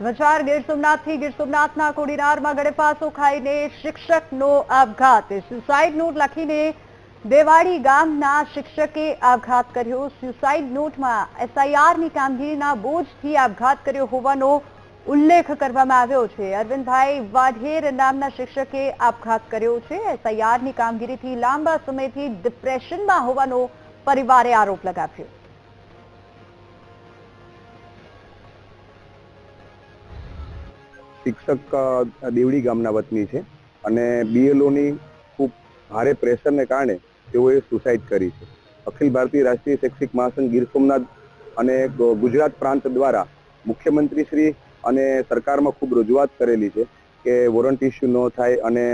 સમાચાર ગીર સોમનાથથી ગીર સોમનાથના કોડીનારમાં ગળેપાસો ખાઈને શિક્ષકનો આપઘાત. સુસાઇડ નોટ લખીને દેવાડી ગામના શિક્ષકે આપઘાત કર્યો. સુસાઇડ નોટમાં એસઆઈઆરની કામગીરીના બોજથી આપઘાત કર્યો હોવાનો ઉલ્લેખ કરવામાં આવ્યો છે. અરવિંદભાઈ વાઢેર નામના શિક્ષકે આપઘાત કર્યો છે. એસઆઈઆરની કામગીરીથી લાંબા સમયથી ડિપ્રેશનમાં હોવાનો પરિવારે આરોપ લગાવ્યો. શિક્ષક દેવડી ગામના વતની છે અને બીએલઓની ખૂબ ભારે પ્રેશરને કારણે તેઓએ સુસાઇડ કરી છે. અખિલ ભારતીય રાષ્ટ્રીય શૈક્ષિક મહાસંઘ ગીર સોમનાથ અને ગુજરાત પ્રાંત દ્વારા મુખ્યમંત્રી શ્રી અને સરકારમાં ખૂબ રજૂઆત કરેલી છે કે વોરંટ ઇસ્યુ ન થાય અને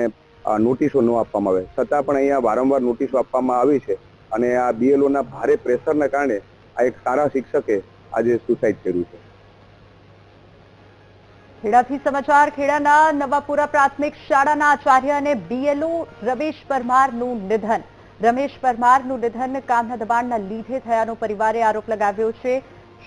નોટિસો ન આપવામાં આવે. છતાં પણ અહીંયા વારંવાર નોટિસો આપવામાં આવી છે અને આ બીએલઓના ભારે પ્રેશરને કારણે આ એક સારા શિક્ષકે આજે સુસાઇડ કર્યું છે. ખેડાથી સમાચાર, ખેડાના નવાપુરા પ્રાથમિક શાળાના આચાર્ય અને બીએલઓ રમેશ પરમારનું નિધન. રમેશ પરમારનું નિધન કામના દબાણના લીધે થયાનો પરિવારે આરોપ લગાવ્યો છે.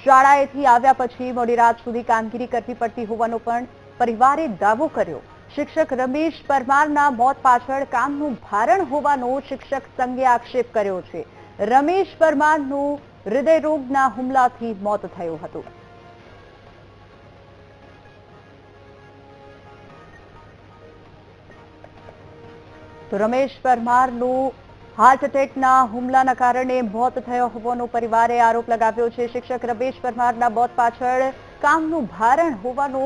શાળાએથી આવ્યા પછી મોડી રાત સુધી કામગીરી કરવી પડતી હોવાનો પણ પરિવારે દાવો કર્યો. શિક્ષક રમેશ પરમારના મોત પાછળ કામનું ભારણ હોવાનો શિક્ષક સંઘે આક્ષેપ કર્યો છે. રમેશ પરમારનું હૃદયરોગના હુમલાથી મોત થયું હતું. તો રમેશ પરમારનું હાર્ટ એટેકના હુમલાના કારણે મોત થયો હોવાનો પરિવારે આરોપ લગાવ્યો છે. શિક્ષક રમેશ પરમારના મોત પાછળ કામનું ભારણ હોવાનો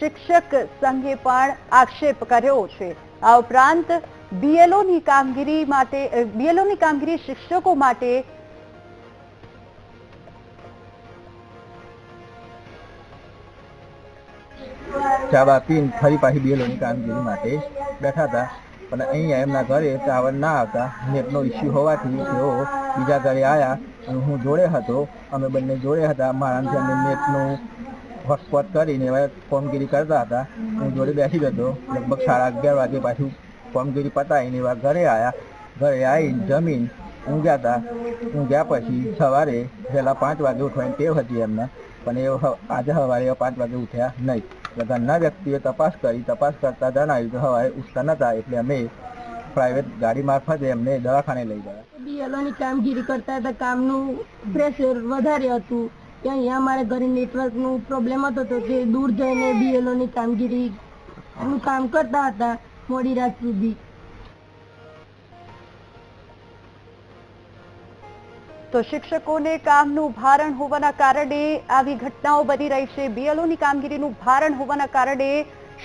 શિક્ષક સંઘે પણ આક્ષેપ કર્યો છે. આ ઉપરાંત બીએલઓની કામગીરી માટે બીએલઓની કામગીરી શિક્ષકો માટે ચા બા પીને ફરી પાછી બીએલઓની કામગીરી માટે બેઠા હતા. પણ અહીંયા એમના ઘરે ટાવર ના આવતા નેટનો ઇસ્યુ હોવાથી તેઓ બીજા ઘરે આવ્યા અને હું જોડે હતો. અમે બંને જોડે હતા. મારાથી અમે નેટનું હોટસ્પોટ કરીને એવા કામગીરી કરતા હતા. હું જોડે બેસી ગયો લગભગ સાડા અગિયાર વાગે પાછું કામગીરી પતાવીને એવા ઘરે આવ્યા ઘરે આવીને જમીન ઊંઘ્યા હતા ઊંઘ્યા પછી સવારે પહેલાં પાંચ વાગે ઉઠવાની ટેવ હતી એમને. પણ એ આજે સવારે પાંચ વાગે ઉઠ્યા નહીં. એટલે ઘરના વ્યક્તિએ તપાસ કરી, તપાસ કરતા જણાવ્યું કે સવારે ઉઠતા નતા એટલે અમે પ્રાઇવેટ ગાડી મારફતે એમને દવાખાને લઈ ગયા. બીએલઓની કામગીરી કરતા હતા, કામનું પ્રેશર વધારે હતું. કે અહીંયા અમારે ઘરે નેટવર્કનું પ્રોબ્લેમ હતો તો તે દૂર જઈને બીએલઓની કામગીરી નું કામ કરતા હતા મોડી રાત સુધી. તો શિક્ષકોને કામનું ભારણ હોવાના કારણે આવી ઘટનાઓ બની રહી છે. બીએલઓની કામગીરીનું ભારણ હોવાના કારણે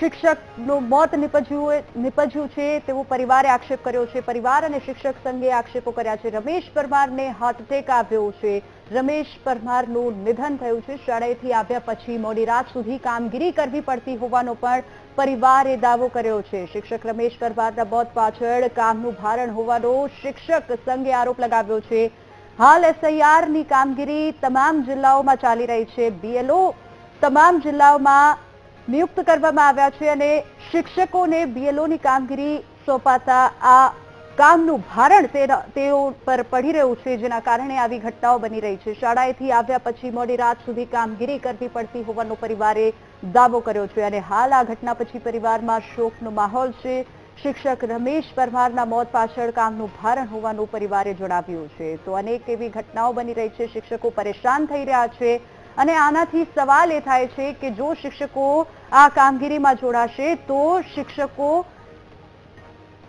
શિક્ષકનું મોત નિપજ્યું નિપજ્યું છે. તેવો પરિવારે આક્ષેપ કર્યો છે. પરિવાર અને શિક્ષક સંઘે આક્ષેપો કર્યા છે. રમેશ પરમારને હાર્ટ એટેક આવ્યો છે. રમેશ પરમારનું નિધન થયું છે. શાળાએથી આવ્યા પછી મોડી રાત સુધી કામગીરી કરવી પડતી હોવાનો પણ પરિવારે દાવો કર્યો છે. શિક્ષક રમેશ પરમારના મોત પાછળ કામનું ભારણ હોવાનો શિક્ષક સંઘે આરોપ લગાવ્યો છે. હાલ એસઆઈઆરની કામગીરી તમામ જિલ્લાઓમાં ચાલી રહી છે. બીએલઓ તમામ જિલ્લાઓમાં નિયુક્ત કરવામાં આવ્યા છે અને શિક્ષકોને બીએલઓની કામગીરી સોંપાતા આ કામનું ભારણ તેઓ પર પડી રહ્યું છે, જેના કારણે આવી ઘટનાઓ બની રહી છે. શાળાએથી આવ્યા પછી મોડી રાત સુધી કામગીરી કરવી પડતી હોવાનો પરિવારે દાવો કર્યો છે અને હાલ આ ઘટના પછી પરિવારમાં શોકનો માહોલ છે. શિક્ષક રમેશ પરમારના મોત પાછળ કામનું ભારણ હોવાનું પરિવારે જણાવ્યું છે. તો અનેક એવી ઘટનાઓ બની રહી છે. શિક્ષકો પરેશાન થઈ રહ્યા છે અને આનાથી સવાલ એ થાય છે કે જો શિક્ષકો આ કામગીરીમાં જોડાશે તો શિક્ષકો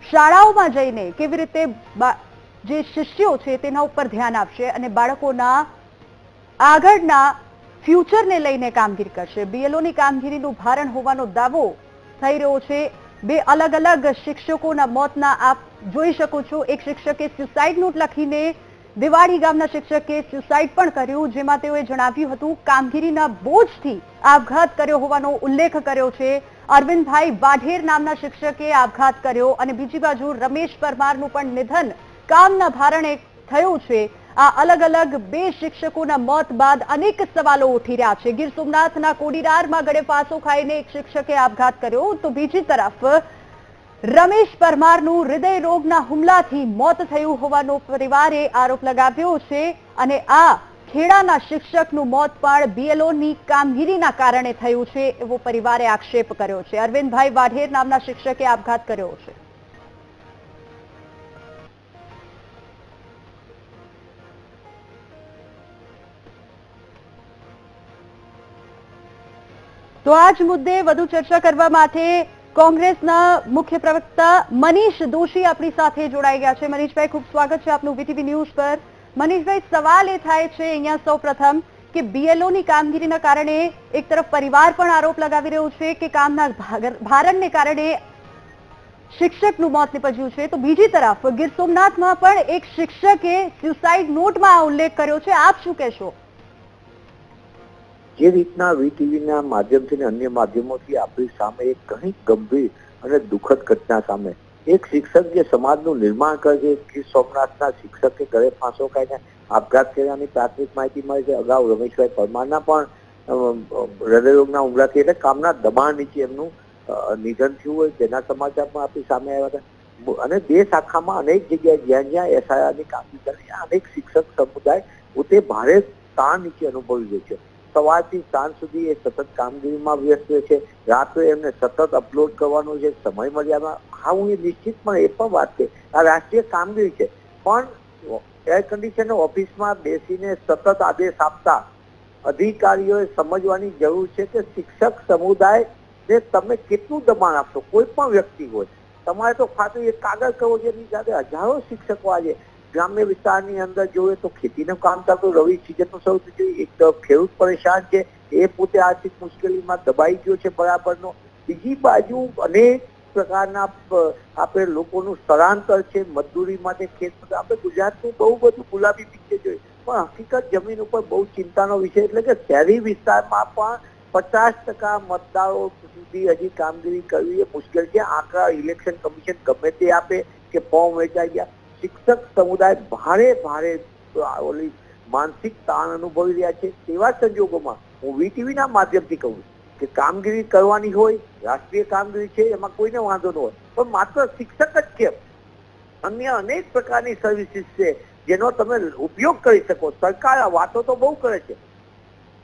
શાળાઓમાં જઈને કેવી રીતે જે શિષ્યો છે તેના ઉપર ધ્યાન આપશે અને બાળકોના આગળના ફ્યુચરને લઈને કામગીરી કરશે. બીએલઓની કામગીરીનું ભારણ હોવાનો દાવો થઈ રહ્યો છે. બે અલગ અલગ શિક્ષકોના મોતના આપ જોઈ શકો છો. એક શિક્ષકે સ્યુસાઇડ નોટ લખીને દિવાળી ગામના શિક્ષકે સ્યુસાઇડ પણ કર્યું, જેમાં તેઓએ જણાવ્યું હતું, કામગીરીના બોજથી આપઘાત કર્યો હોવાનો ઉલ્લેખ કર્યો છે. અરવિંદભાઈ વાઢેર નામના શિક્ષકે આપઘાત કર્યો અને બીજી બાજુ રમેશ પરમારનું પણ નિધન કામના ભારણે થયું છે. આ અલગ અલગ બે શિક્ષકોના મોત બાદ અનેક સવાલો ઉઠી રહ્યા છે. ગીર સોમનાથના કોડીરારમાં ગળે ફાંસો ખાઈને એક શિક્ષકે આપઘાત કર્યો. તો બીજી તરફ, રમેશ પરમારનું હૃદય રોગના હુમલાથી મોત થયું હોવાનો પરિવારે આરોપ લગાવ્યો છે અને આ ખેડાના શિક્ષકનું મોત પણ બીએલઓની કામગીરીના કારણે થયું છે એવો પરિવારે આક્ષેપ કર્યો છે. અરવિંદભાઈ વાઢેર નામના શિક્ષકે આપઘાત કર્યો છે. તો આ જ મુદ્દે વધુ ચર્ચા કરવા માટે કોંગ્રેસના મુખ્ય પ્રવક્તા મનીષ દોશી આપણી સાથે જોડાઈ ગયા છે. મનીષભાઈ, ખૂબ સ્વાગત છે આપનું વીટીવી ન્યૂઝ પર. મનીષભાઈ, સવાલ એ થાય છે અહીંયા સૌપ્રથમ કે BLO ની કામગીરીના કારણે એક તરફ પરિવાર પણ આરોપ લગાવી રહ્યો છે કે કામના ભારણને કારણે શિક્ષકનું મોત નીપજ્યું છે. તો બીજી તરફ ગીર સોમનાથમાં પણ એક શિક્ષકે સ્યુસાઇડ નોટમાં ઉલ્લેખ કર્યો છે. આપ શું કહેશો? જે રીતના વીટીવીના માધ્યમથી અને અન્ય માધ્યમોથી આપણી સામે એક ઘણી ગંભીર અને દુઃખદ ઘટના સામે. એક શિક્ષક જે સમાજનું નિર્માણ કરે છે ગીર સોમનાથના શિક્ષકે ઘરે ફાંસો ખાઈને આપઘાત કર્યાની પ્રાથમિક માહિતી મળે છે. અગાઉ રમેશભાઈ પરમારના પણ હૃદયરોગના હુમલાથી એટલે કામના દબાણ નીચે એમનું નિધન થયું હોય તેના સમાચાર પણ આપણી સામે આવ્યા હતા. અને દેશ આખામાં અનેક જગ્યાએ જ્યાં જ્યાં એસઆઈઆરની કામગીરી કરે અનેક શિક્ષક સમુદાય પોતે ભારે તાણ નીચે અનુભવી રહ્યો છે. સવારથી સાંજ સુધી એ સતત કામગીરીમાં વ્યસ્ત છે. રાત્રે એમને સતત અપલોડ કરવાનું છે સમય મર્યાદા હા, હું એ નિશ્ચિતપણે એ પણ વાત છે. આ રાષ્ટ્રીય કામગીરી છે. પણ એર કન્ડિશન ઓફિસમાં બેસીને સતત આદેશ આપતા અધિકારીઓએ સમજવાની જરૂર છે કે શિક્ષક સમુદાય ને તમે કેટલું દબાણ આપશો? કોઈ પણ વ્યક્તિ હોય. તમારે તો ખાતું એક કાગળ કરવો એની સાથે હજારો શિક્ષકો આજે ગ્રામ્ય વિસ્તારની અંદર જોઈએ તો ખેતીનું કામ કરતું રવિ સિઝનનું થઈ ગયું એક ખેડૂત પરેશાન છે, એ પોતે આર્થિક મુશ્કેલીમાં દબાઈ ગયો છે બરાબરનો. બીજી બાજુ અનેક પ્રકારના આપણે લોકોનું સ્થળાંતર છે મજદૂરી માટે ખેત, આપણે ગુજરાતનું બહુ બધું ગુલાબી પિક્ચર જોઈએ પણ હકીકત જમીન ઉપર બહુ ચિંતાનો વિષય એટલે કે શહેરી વિસ્તારમાં પણ પચાસ ટકા મતદારો સુધી હજી કામગીરી કરવી એ મુશ્કેલ છે. આંકડા ઇલેક્શન કમિશન ગમે તે આપે કે ફોર્મ વેચાઈ ગયા. શિક્ષક સમુદાય ભારે ભારે ઓલી માનસિક તાણ અનુભવી રહ્યા છે. તેવા સંજોગોમાં હું વીટીવી ના માધ્યમથી કહું કે કામગીરી કરવાની હોય, રાષ્ટ્રીય કામગીરી છે, એમાં કોઈને વાંધો ન હોય. પણ માત્ર શિક્ષક જ કેમ? અન્ય અનેક પ્રકારની સર્વિસીસ છે જેનો તમે ઉપયોગ કરી શકો. સરકાર આ વાતો તો બહુ કરે છે.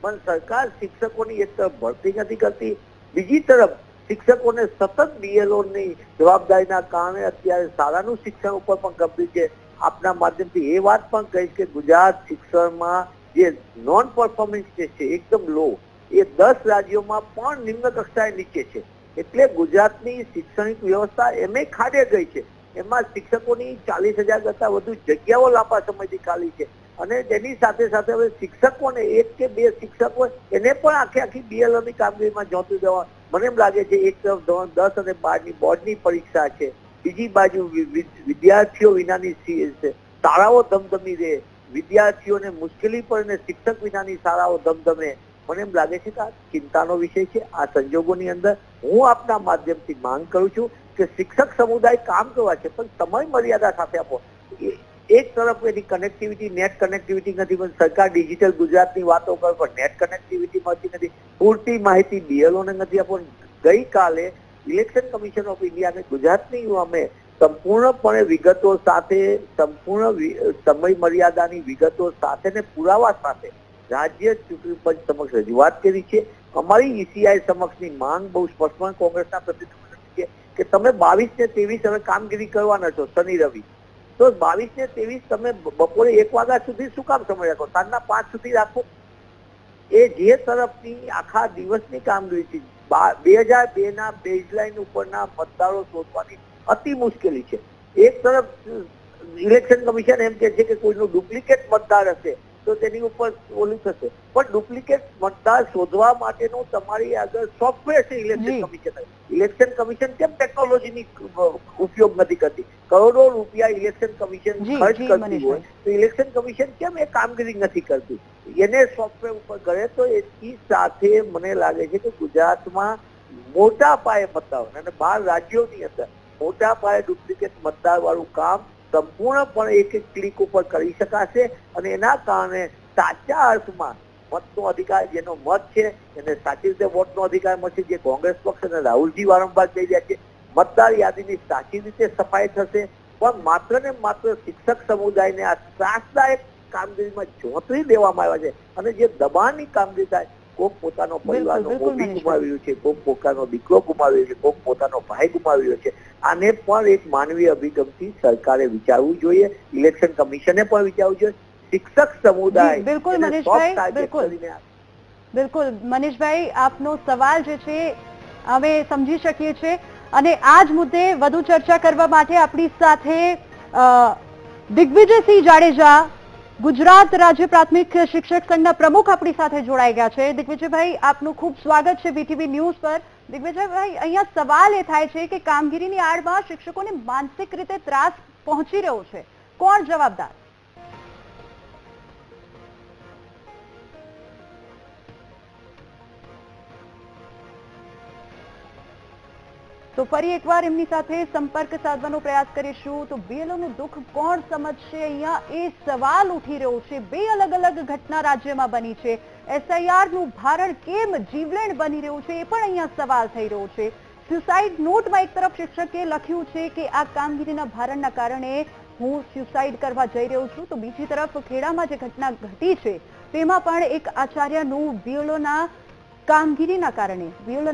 પણ સરકાર શિક્ષકોની એક તરફ ભરતી નથી કરતી, બીજી તરફ શિક્ષકોને સતત બીએલઓની જવાબદારીના કારણે અત્યારે શાળાનું શિક્ષણ ઉપર પણ ગંભીર છે. આપના માધ્યમથી એ વાત પણ કહીશ કે ગુજરાત શિક્ષણમાં જે નોન પરફોર્મન્સ જે છે, એકદમ લો એ દસ રાજ્યોમાં પણ નિમ્ન કક્ષાએ નીચે છે. એટલે ગુજરાતની શૈક્ષણિક વ્યવસ્થા એમે ખાડે ગઈ છે. એમાં શિક્ષકોની ચાલીસ હજાર કરતા વધુ જગ્યાઓ લાંબા સમયથી ખાલી છે. અને તેની સાથે સાથે હવે શિક્ષકોને એક કે બે શિક્ષક એને પણ આખી આખી બીએલઓની કામગીરીમાં જોતું દેવા મને એમ લાગે છે એક તરફ દસ અને બારની બોર્ડની પરીક્ષા છે. બીજી બાજુ વિદ્યાર્થીઓ વિનાની શાળાઓ ધમધમી રહે. વિદ્યાર્થીઓને મુશ્કેલી પડે ને શિક્ષક વિનાની શાળાઓ ધમધમે. મને એમ લાગે છે કે આ ચિંતાનો વિષય છે. આ સંજોગોની અંદર હું આપના માધ્યમથી માંગ કરું છું કે શિક્ષક સમુદાય કામ કરવા છે, પણ સમય મર્યાદા સાથે આપો. એક તરફ એની કનેક્ટિવિટી નેટ કનેક્ટિવિટી નથી, પણ સરકાર ડિજિટલ ગુજરાતની વાતો કરે, પણ નેટ કનેક્ટિવિટી મળતી નથી. પૂરતી માહિતી બીએલઓને નથી આપો ગઈકાલે ઇલેક્શન કમિશન ઓફ ઇન્ડિયાને ગુજરાતની અમે સંપૂર્ણપણે વિગતો સાથે, સંપૂર્ણ સમય મર્યાદાની વિગતો સાથે ને પુરાવા સાથે રાજ્ય ચૂંટણી પંચ સમક્ષ રજૂઆત કરી છે. અમારી ઈસીઆઈ સમક્ષની માંગ બહુ સ્પષ્ટપણે કોંગ્રેસના પ્રતિનિધિ છે કે તમે બાવીસ ને ત્રેવીસ હવે કામગીરી કરવાના છો, શનિ રવિ. તો બાવીસ ને ત્રેવીસ તમે બપોરે એક વાગ્યા સુધી શું કામ સમય રાખો? સાંજના પાંચ સુધી રાખો. એ જે તરફની આખા દિવસની કામગીરી છે બે હજાર બે ના બેઝલાઇન ઉપરના મતદારો શોધવાની અતિ મુશ્કેલી છે. એક તરફ ઇલેક્શન કમિશન એમ કે છે કે કોઈનું ડુપ્લિકેટ મતદાર હશે તો તેની ઉપર ઓલું થશે. પણ ડુપ્લિકેટ મતદાર શોધવા માટેનું તમારી આગળ સોફ્ટવેર છે ઇલેક્શન કમિશન ઇલેક્શન કમિશન કેમ ટેકનોલોજીની ઉપયોગ નથી કરતી? કરોડો રૂપિયા ઇલેક્શન કમિશન ખર્ચ કરતી હોય તો ઇલેક્શન કમિશન કેમ એ કામગીરી નથી કરતી? એને સોફ્ટવેર ઉપર કરે તો એની સાથે મને લાગે છે કે ગુજરાતમાં મોટા પાયે મતદારો અને બાર રાજ્યોની અંદર મોટા પાયે ડુપ્લિકેટ મતદાર વાળું કામ સંપૂર્ણપણે એક એક ક્લિક ઉપર કરી શકાશે અને એના કારણે સાચા અર્થમાં મતનો અધિકાર જેનો મત છે એને સાચી રીતે વોટનો અધિકાર મળશે. જે કોંગ્રેસ પક્ષ અને રાહુલજી વારંવાર કહી રહ્યા છે મતદાર યાદીની સાચી રીતે સફાઈ થશે. પણ માત્ર ને માત્ર શિક્ષક સમુદાયને આ ત્રાસદાયક કામગીરીમાં જોતરી દેવામાં આવ્યા છે. અને જે દબાણની કામગીરી થાય કોક પોતાનો પરિવારનો મોભી મનીષભાઈ. ગુમાવી રહ્યું છે કોક પોતાનો દીકરો ગુમાવ્યો છે કોક પોતાનો ભાઈ ગુમાવી રહ્યો છે. આને પણ એક માનવીય અભિગમથી સરકારે વિચારવું જોઈએ ઇલેક્શન કમિશને પણ વિચારવું જોઈએ શિક્ષક સમુદાય બિલકુલ, મનીષભાઈ, બિલકુલ. બિલકુલ. મનીષભાઈ આપનો સવાલ જે છે અમે સમજી શકીએ છીએ. અને આ જ મુદ્દે વધુ ચર્ચા કરવા માટે આપણી સાથે દિગ્વિજયસિંહ જાડેજા ગુજરાત રાજ્ય પ્રાથમિક શિક્ષક સંઘના પ્રમુખ આપણી સાથે જોડાઈ ગયા છે. દિગ્વિજયભાઈ આપનું ખૂબ સ્વાગત છે બીટીવી ન્યૂઝ પર. દિગ્વિજયભાઈ અહીંયા સવાલ એ થાય છે કે કામગીરીની આડમાં શિક્ષકોને માનસિક રીતે ત્રાસ પહોંચી રહ્યો છે. કોણ જવાબદાર? તો ફરી એકવાર એમની સાથે સંપર્ક સાધવાનો પ્રયાસ કરીશું. તો બેલોનું દુઃખ કોણ સમજશે? અહીંયા એ સવાલ ઉઠી રહ્યો છે. બે અલગ અલગ ઘટના રાજ્યમાં બની છે. એસઆઈઆરનું ભારણ કેમ જીવલેણ બની રહ્યું છે એ પણ અહીંયા સવાલ થઈ રહ્યો છે. સ્યુસાઇડ નોટમાં એક તરફ શિક્ષકે લખ્યું છે કે આ કામગીરીના ભારણના કારણે હું સ્યુસાઇડ કરવા જઈ રહ્યો છું. તો બીજી તરફ ખેડામાં જે ઘટના ઘટી છે, તેમાં પણ એક આચાર્યનું BLO કામગીરીના કારણે BLO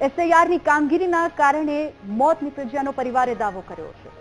એસઆઈઆરની કામગીરીના કારણે મોત નીપજ્યાનો પરિવારે દાવો કર્યો છે.